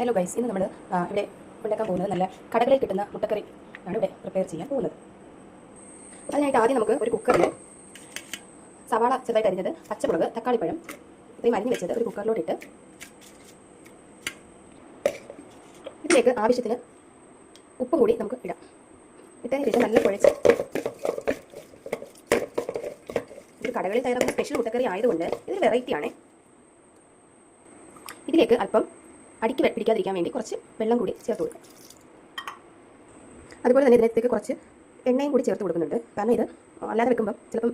Hello guys ഇന്ന് നമ്മൾ ഇവിടെ ഉണ്ടാക്കാൻ പോകുന്നത് നല്ല കടകളിൽ കിട്ടുന്ന മുട്ടക്കറി ആണ് ഇവിടെ പ്രിപ്പയർ ചെയ്യാൻ പോകുന്നത്. അതിനായിട്ട് ആദ്യം നമുക്ക് ഒരു കുക്കറിൽ സവാള ചെറുതായിട്ട് അരിഞ്ഞത് പച്ചമുളക് തക്കാളിപ്പഴം ഇത്രയും അരിഞ്ഞ് വെച്ചത് ഒരു കുക്കറിലോട്ട് ഇട്ട് ഇതിലേക്ക് ആവശ്യത്തിന് ഉപ്പും കൂടി നമുക്ക് ഇടാം. ഇട്ടതിന് ശേഷം നല്ല കുഴച്ച് ഒരു കടകളിൽ തയ്യാറാക്കുന്ന സ്പെഷ്യൽ മുട്ടക്കറി ആയതുകൊണ്ട് ഇതൊരു വെറൈറ്റി ആണ്. ഇതിലേക്ക് അല്പം അടിക്ക് പിടിക്കാതിരിക്കാൻ വേണ്ടി കുറച്ച് വെള്ളം കൂടി ചേർത്ത് കൊടുക്കുക അതുപോലെ തന്നെ ഇതിനകത്തേക്ക് കുറച്ച് എണ്ണയും കൂടി ചേർത്ത് കൊടുക്കുന്നുണ്ട്. കാരണം ഇത് അല്ലാതെ വെക്കുമ്പോൾ ചിലപ്പം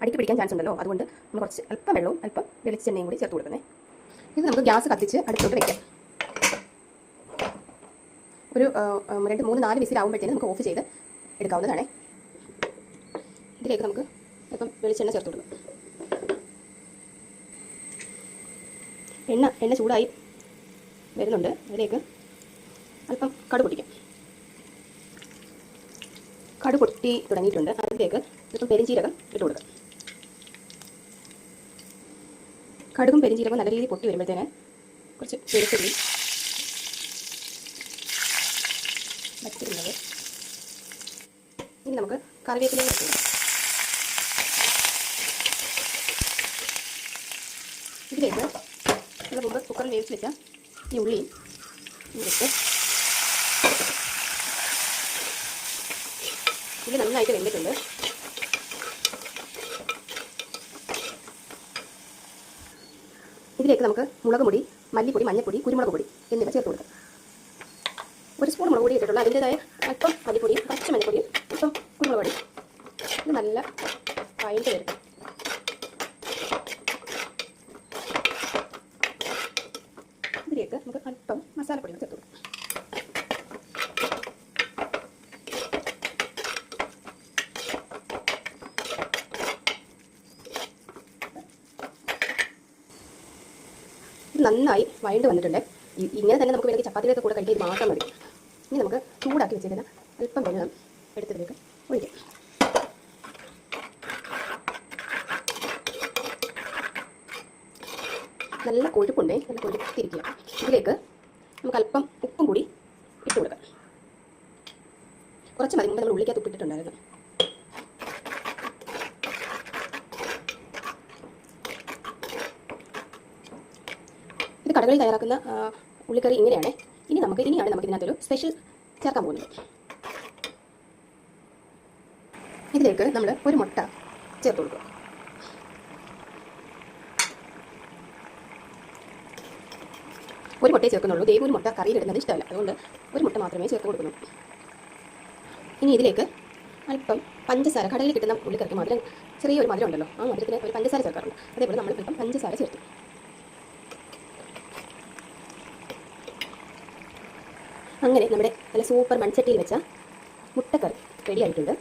അടിക്ക് പിടിക്കാൻ ചാൻസ് ഉണ്ടല്ലോ. അതുകൊണ്ട് നമ്മൾ കുറച്ച് അല്പം വെള്ളവും അല്പം വെളിച്ചെണ്ണയും കൂടി ചേർത്ത് കൊടുക്കുന്നത് ഇത് നമുക്ക് ഗ്യാസ് കത്തിച്ച് അടുത്തോട്ട് വെക്കാം. ഒരു രണ്ട് മൂന്ന് നാല് വിസിലാവുമ്പോഴത്തേനും നമുക്ക് ഓഫ് ചെയ്ത് എടുക്കാവുന്നതാണ്. ഇതിലേക്ക് നമുക്ക് ഇപ്പം വെളിച്ചെണ്ണ ചേർത്ത് കൊടുക്കാം. എണ്ണ എണ്ണ ചൂടായി വരുന്നുണ്ട്. അതിലേക്ക് അല്പം കടു പൊട്ടിക്കും. കടു പൊട്ടി തുടങ്ങിയിട്ടുണ്ട്. അതിലേക്ക് അല്പം പെരിഞ്ചീരകം ഇട്ട് കൊടുക്കാം. കടുകും പെരിഞ്ചീരകവും നല്ല രീതിയിൽ പൊട്ടി വരുമ്പോഴത്തേന് കുറച്ച് പെരുത്തുള്ളി വച്ചിരുന്നത് ഇനി നമുക്ക് കറിവേപ്പിലേക്ക് ഇട്ട് ഇതിലേക്ക് നമ്മൾ മുമ്പ് കുക്കറിൽ വേവിച്ച് വെച്ച ഈ ഉള്ളി ഇതിട്ട് ഉള്ളി നന്നായിട്ട് വെന്തിട്ടുണ്ട്. ഇതിലേക്ക് നമുക്ക് മുളക് പൊടി മല്ലിപ്പൊടി മഞ്ഞൾപ്പൊടി കുരുമുളക് പൊടി എന്നിവ ചേർത്ത് കൊടുക്കാം. ഒരു സ്പൂൺ മുളക് പൊടി ഇട്ടിട്ടുള്ളൂ അതിന്റെതായ അല്പം മല്ലിപ്പൊടിയും കുറച്ച് മഞ്ഞൾപ്പൊടിയും അല്പം കുരുമുളക് പൊടി ഇത് നല്ല വഴണ്ട് വരും ഇതിലേക്ക് നമുക്ക് അല്പം മസാലപ്പൊടികൾ ചേർത്ത് കൊടുക്കാം ഇത് നന്നായി വഴണ്ട് വന്നിട്ടുണ്ട്. ഇങ്ങനെ തന്നെ നമുക്ക് വേണമെങ്കിൽ ചപ്പാത്തിയുടെ കൂടെ കഴിക്കാൻ മാത്രം മതി. ഇനി നമുക്ക് ചൂടാക്കി വെച്ചിരുന്ന അല്പം വെള്ളം എടുത്തതിലേക്ക് ഒഴിക്കാം. നല്ല കൊഴുപ്പുണ്ടേ നല്ല കൊഴുത്തിരിക്കുക. ഇതിലേക്ക് നമുക്ക് അല്പം ഉപ്പും കൂടി ഇട്ട് കൊടുക്കാം. കുറച്ച് മതി മുമ്പ് നമ്മൾ ഉള്ളിക്കകത്ത് ഉപ്പിട്ടിട്ടുണ്ടായിരുന്നു. ഇത് കടകളിൽ തയ്യാറാക്കുന്ന ഉള്ളിക്കറി ഇങ്ങനെയാണ്. ഇനി നമുക്ക് ഇനിയാണ് നമുക്ക് ഇതിനകത്തൊരു സ്പെഷ്യൽ ചേർക്കാൻ പോകുന്നത്. ഇതിലേക്ക് നമ്മൾ ഒരു മുട്ട ചേർത്ത് കൊടുക്കുക. ഒരു മുട്ടയെ ചേർക്കുന്നുള്ളൂ. ദൈവം ഒരു മുട്ട കറിയിൽ ഇടുന്നത് ഇഷ്ടമല്ല. അതുകൊണ്ട് ഒരു മുട്ട മാത്രമേ ചേർത്ത് കൊടുക്കുന്നുള്ളൂ. ഇനി ഇതിലേക്ക് അല്പം പഞ്ചസാര കടയിൽ കിട്ടുന്ന ഉള്ളിക്കറിക്ക് മധുരം ചെറിയൊരു മധുരം ഉണ്ടല്ലോ. ആ മധുരത്തിന് ഒരു പഞ്ചസാര ചേർക്കാറുണ്ട്. അതേപോലെ നമ്മൾ അല്പം പഞ്ചസാര ചേർത്തു. അങ്ങനെ നമ്മുടെ നല്ല സൂപ്പർ മൺചട്ടിയിൽ വെച്ച മുട്ടക്കറി റെഡി ആയിട്ടുണ്ട്.